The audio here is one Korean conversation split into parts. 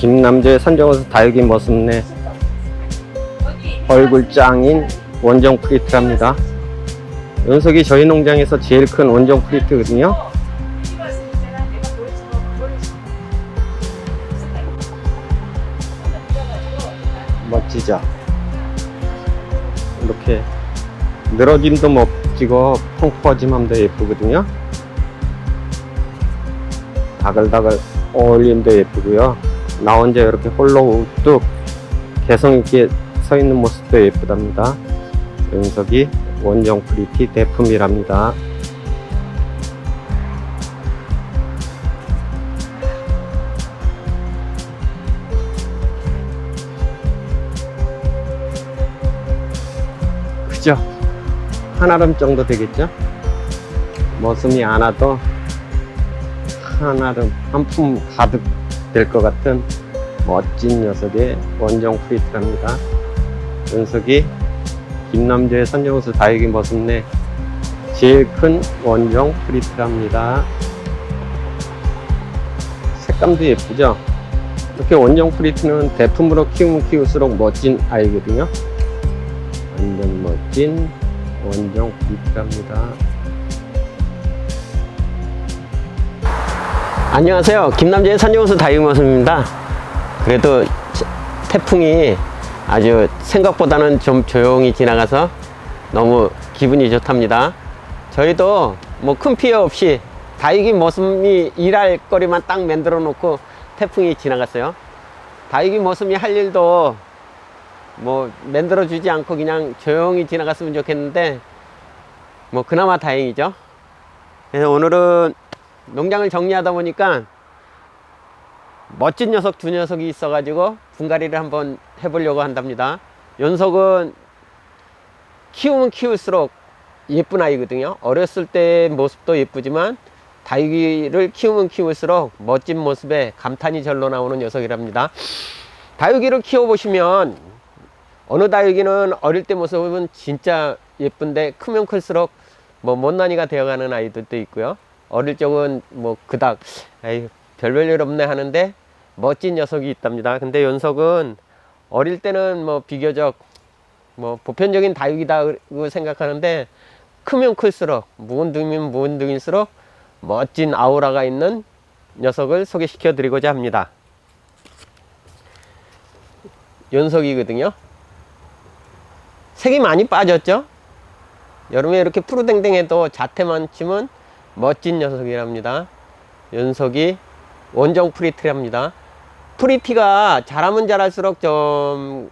김남재 선정호수 다육이 머슴네 얼굴 짱인 원정 프리트랍니다. 연석이 저희 농장에서 제일 큰 원정 프리트거든요. 멋지죠? 이렇게 늘어짐도 멋지고 펑퍼짐함도 예쁘거든요. 다글다글 어울림도 예쁘고요. 나 혼자 이렇게 홀로 우뚝 개성 있게 서 있는 모습도 예쁘답니다. 연석이 원정 프리티 대품이랍니다. 그죠? 한아름 정도 되겠죠? 머슴이 안 와도 한아름 한 품 가득 될 것 같은 멋진 녀석의 원정 프리트랍니다. 연석이 김남주의 선정호수 다육이 머슴내 제일 큰 원정 프리트랍니다. 색감도 예쁘죠? 이렇게 원정 프리트는 대품으로 키우면 키울수록 멋진 아이거든요. 완전 멋진 원정 프리트랍니다. 안녕하세요. 김남재의 산정호수 다육머슴입니다. 그래도 태풍이 아주 생각보다는 좀 조용히 지나가서 너무 기분이 좋답니다. 저희도 뭐 큰 피해 없이 다육이 머슴이 일할 거리만 딱 만들어 놓고 태풍이 지나갔어요. 다육이 머슴이 할 일도 뭐 만들어 주지 않고 그냥 조용히 지나갔으면 좋겠는데 뭐 그나마 다행이죠. 그래서 오늘은 농장을 정리하다 보니까 멋진 녀석 두 녀석이 있어가지고 분갈이를 한번 해보려고 한답니다. 연석은 키우면 키울수록 예쁜 아이거든요. 어렸을 때 모습도 예쁘지만 다육이를 키우면 키울수록 멋진 모습에 감탄이 절로 나오는 녀석이랍니다. 다육이를 키워보시면 어느 다육이는 어릴 때 모습은 진짜 예쁜데 크면 클수록 뭐 못난이가 되어가는 아이들도 있고요. 어릴 적은 뭐 그닥 에이 별별 일 없네 하는데 멋진 녀석이 있답니다. 근데 연석은 어릴 때는 뭐 비교적 뭐 보편적인 다육이다고 생각하는데 크면 클수록 무은둥이면 무은둥일수록 멋진 아우라가 있는 녀석을 소개시켜 드리고자 합니다. 연석이거든요. 색이 많이 빠졌죠? 여름에 이렇게 푸르댕댕해도 자태만 치면 멋진 녀석이랍니다. 연석이 원정 프리티랍니다. 프리티가 자라면 자랄수록 좀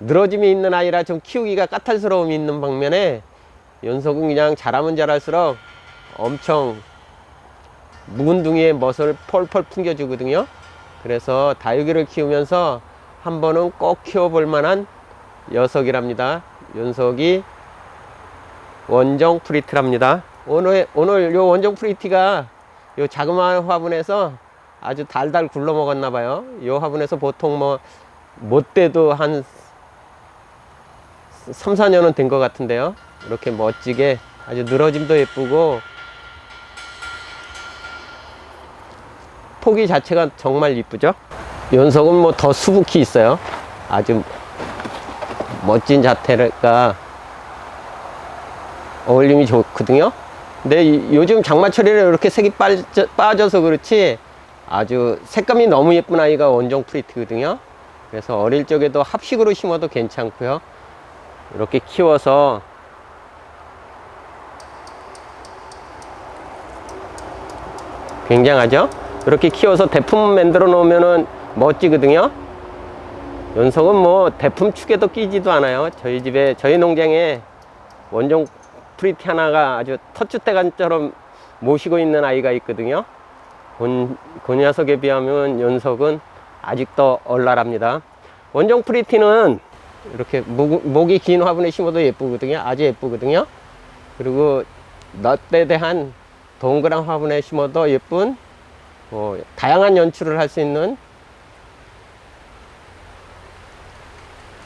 늘어짐이 있는 아이라 좀 키우기가 까탈스러움이 있는 방면에 연석은 그냥 자라면 자랄수록 엄청 묵은둥이의 멋을 펄펄 풍겨주거든요. 그래서 다육이를 키우면서 한 번은 꼭 키워볼 만한 녀석이랍니다. 연석이 원정 프리티랍니다. 오늘 오늘 요 원정 프리티가 요 자그마한 화분에서 아주 달달 굴러 먹었나 봐요. 요 화분에서 보통 뭐 못돼도 한 3, 4년은 된 것 같은데요. 이렇게 멋지게 아주 늘어짐도 예쁘고 포기 자체가 정말 이쁘죠. 연석은 뭐 더 수북히 있어요. 아주 멋진 자태가 어울림이 좋거든요. 근데 이- 요즘 장마철이라 이렇게 색이 빠져, 빠져서 그렇지 아주 색감이 너무 예쁜 아이가 원정 프리트거든요. 그래서 어릴 적에도 합식으로 심어도 괜찮고요. 이렇게 키워서 굉장하죠? 이렇게 키워서 대품 만들어 놓으면은 멋지거든요. 연석은 뭐 대품 축에도 끼지도 않아요. 저희 집에 저희 농장에 원종 프리티 하나가 아주 터줏대감처럼 모시고 있는 아이가 있거든요. 본, 그 녀석에 비하면 연석은 아직도 얼랄합니다. 원종 프리티는 이렇게 목, 목이 긴 화분에 심어도 예쁘거든요. 아주 예쁘거든요. 그리고 넛에 대한 동그란 화분에 심어도 예쁜 뭐 다양한 연출을 할 수 있는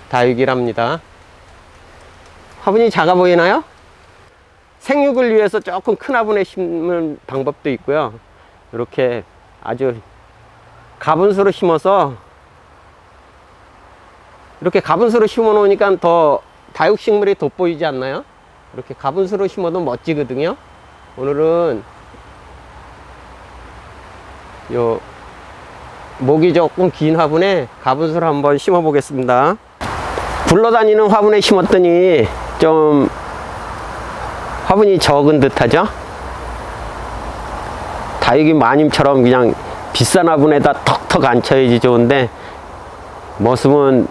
다육이랍니다. 화분이 작아 보이나요? 생육을 위해서 조금 큰 화분에 심는 방법도 있고요. 이렇게 아주 가분수로 심어서 이렇게 가분수로 심어 놓으니까 더 다육식물이 돋보이지 않나요? 이렇게 가분수로 심어도 멋지거든요. 오늘은 요 목이 조금 긴 화분에 가분수를 한번 심어 보겠습니다. 굴러다니는 화분에 심었더니 좀 화분이 적은 듯하죠? 다육이 마님처럼 그냥 비싼 화분에다 턱턱 앉혀야지 좋은데 모습은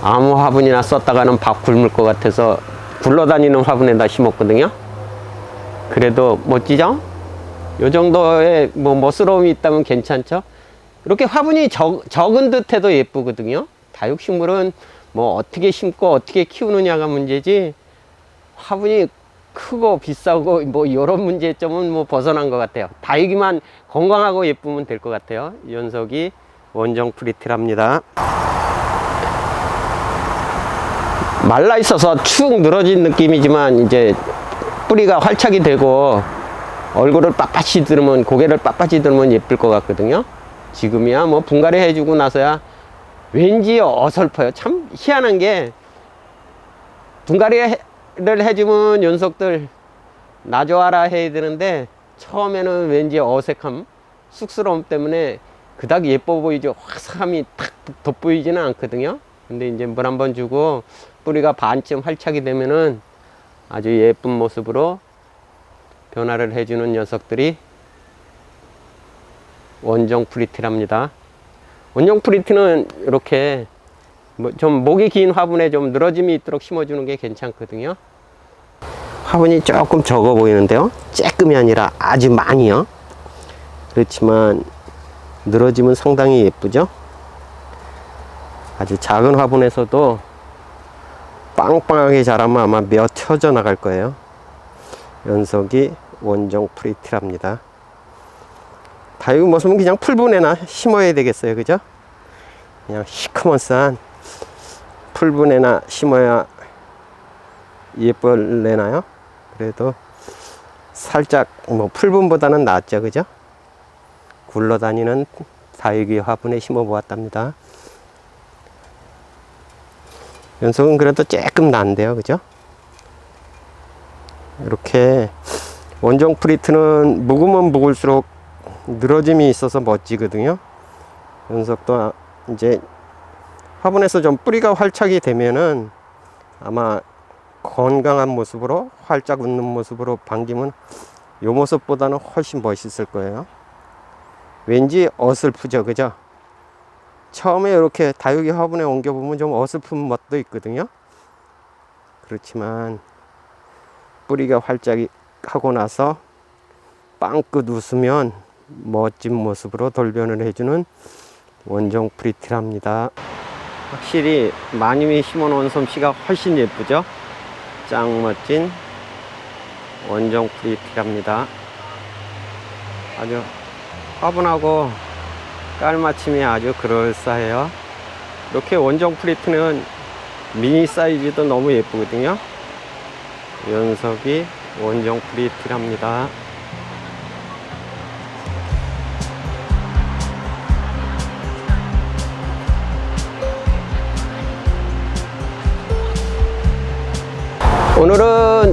아무 화분이나 썼다가는 밥 굶을 것 같아서 굴러다니는 화분에다 심었거든요. 그래도 멋지죠? 요 정도의 뭐 멋스러움이 있다면 괜찮죠? 이렇게 화분이 적, 적은 듯해도 예쁘거든요. 다육식물은 뭐 어떻게 심고 어떻게 키우느냐가 문제지 화분이 크고 비싸고 뭐 이런 문제점은 뭐 벗어난 것 같아요. 다육이만 건강하고 예쁘면 될 것 같아요. 연석이 원정 프리티랍니다. 말라 있어서 축 늘어진 느낌이지만 이제 뿌리가 활착이 되고 얼굴을 빳빳이 들으면 고개를 빳빳이 들으면 예쁠 것 같거든요. 지금이야 뭐 분갈이 해주고 나서야 왠지 어설퍼요. 참 희한한 게 분갈이 를 해주면 연속들 나 좋아라 해야 되는데 처음에는 왠지 어색함, 쑥스러움 때문에 그닥 예뻐 보이죠. 화사함이 탁 돋보이지는 않거든요. 근데 이제 물 한 번 주고 뿌리가 반쯤 활착이 되면은 아주 예쁜 모습으로 변화를 해주는 녀석들이 원정 프리티랍니다. 원정 프리티는 이렇게 뭐 좀 목이 긴 화분에 좀 늘어짐이 있도록 심어주는 게 괜찮거든요. 화분이 조금 적어 보이는데요. 쬐끔이 아니라 아주 많이요. 그렇지만 늘어짐은 상당히 예쁘죠. 아주 작은 화분에서도 빵빵하게 자라면 아마 몇 쳐져 나갈 거예요. 연석이 원정 프리티랍니다. 다육 모습은 그냥 풀분에나 심어야 되겠어요. 그죠? 그냥 시커먼산 풀분에나 심어야 예쁠래나요? 그래도 살짝 뭐 풀분보다는 낫죠. 그죠? 굴러다니는 다육이 화분에 심어 보았답니다. 연속은 그래도 조금 난데요. 그죠? 이렇게 원정 프리트는 묵으면 묵을수록 늘어짐이 있어서 멋지거든요. 연속도 아- 이제 화분에서 좀 뿌리가 활착이 되면은 아마 건강한 모습으로 활짝 웃는 모습으로 반기면 요 모습보다는 훨씬 멋있을 거예요. 왠지 어설프죠, 그죠? 처음에 이렇게 다육이 화분에 옮겨보면 좀 어설픈 멋도 있거든요. 그렇지만 뿌리가 활짝 하고 나서 빵긋 웃으면 멋진 모습으로 돌변을 해주는 원정 프리티랍니다. 확실히 마님이 심어놓은 솜씨가 훨씬 예쁘죠? 짱 멋진 원정 프리티랍니다. 아주 화분하고 깔맞춤이 아주 그럴싸해요. 이렇게 원정 프리트는 미니 사이즈도 너무 예쁘거든요. 연석이 원정 프리티랍니다. 오늘은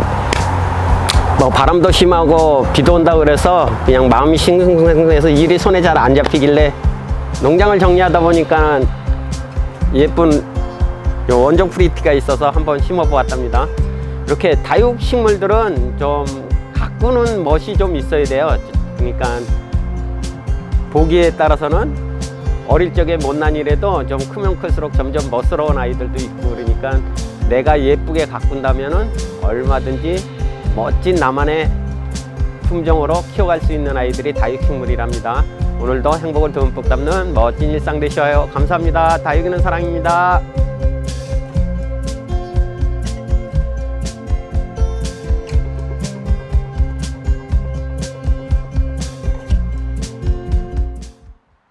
뭐 바람도 심하고 비도 온다 그래서 그냥 마음이 싱숭생숭해서 일이 손에 잘 안 잡히길래 농장을 정리하다 보니까 예쁜 요 원종 프리티가 있어서 한번 심어 보았답니다. 이렇게 다육 식물들은 좀 가꾸는 멋이 좀 있어야 돼요. 그러니까 보기에 따라서는 어릴 적에 못난 일에도 좀 크면 클수록 점점 멋스러운 아이들도 있고 그러니까 내가 예쁘게 가꾼다면은 얼마든지 멋진 나만의 품종으로 키워갈 수 있는 아이들이 다육식물이랍니다. 오늘도 행복을 듬뿍 담는 멋진 일상 되셔요. 감사합니다. 다육이는 사랑입니다.